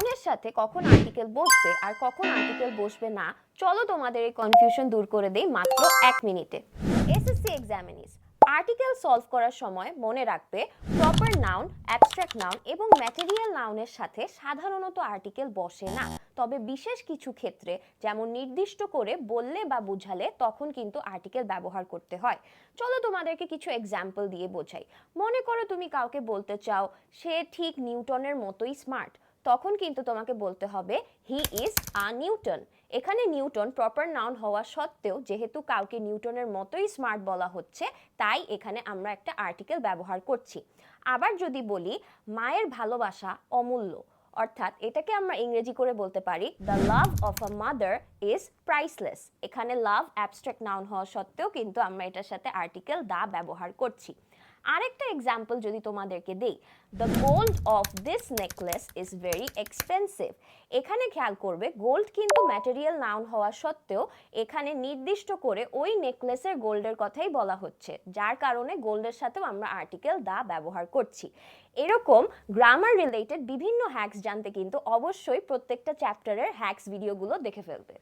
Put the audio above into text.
নাউনের সাথে কখন আর্টিকেল বসবে আর কখন আর্টিকেল বসবে না, চলো তোমাদের এই কনফিউশন দূর করে দেই মাত্র এক মিনিটে। এসএসসি এক্সামিনিস আর্টিকেল সলভ করার সময় মনে রাখবে প্রপার নাউন অ্যাবস্ট্রাক্ট নাউন এবং ম্যাটেরিয়াল নাউনের সাথে সাধারণত আর্টিকেল বসে না। তবে বিশেষ কিছু ক্ষেত্রে যেমন নির্দিষ্ট করে বললে বা বুঝালে তখন কিন্তু আর্টিকেল ব্যবহার করতে হয়। চলো তোমাদেরকে কিছু এক্সাম্পল দিয়ে বোঝাই। মনে করো তুমি কাউকে বলতে চাও, সে ঠিক নিউটনের মতোই স্মার্ট তখন কিন্তু তোমাকে বলতে হবে হি ইজ আ নিউটন এখানে নিউটন প্রপার নাউন হওয়া সত্ত্বেও, যেহেতু কাউকে নিউটনের মতোই স্মার্ট বলা হচ্ছে, তাই এখানে আমরা একটা আর্টিকেল ব্যবহার করছি। আবার যদি বলি, মায়ের ভালোবাসা অমূল্য। অর্থাৎ এটাকে আমরা ইংরেজি করে বলতে পারি the love of a mother is priceless এখানে লাভ অ্যাবস্ট্রাক্ট নাউন হওয়া সত্ত্বেও কিন্তু আমরা এটার সাথে আর্টিকেল দা ব্যবহার করছি। আরেকটা এক্সাম্পল যদি তোমাদেরকে দেই the gold of this necklace is very expensive এখানে খেয়াল করবে গোল্ড কিন্তু ম্যাটেরিয়াল নাউন হওয়া সত্ত্বেও এখানে নির্দিষ্ট করে ওই নেকলেসের গোল্ডের কথাই বলা হচ্ছে, যার কারণে গোল্ডের সাথেও আমরা আর্টিকেল দা ব্যবহার করছি। এরকম গ্রামার রিলেটেড বিভিন্ন হ্যাক্স জানতে কিন্তু অবশ্যই প্রত্যেকটা চ্যাপ্টারের হ্যাক্স ভিডিওগুলো দেখে ফেলবে।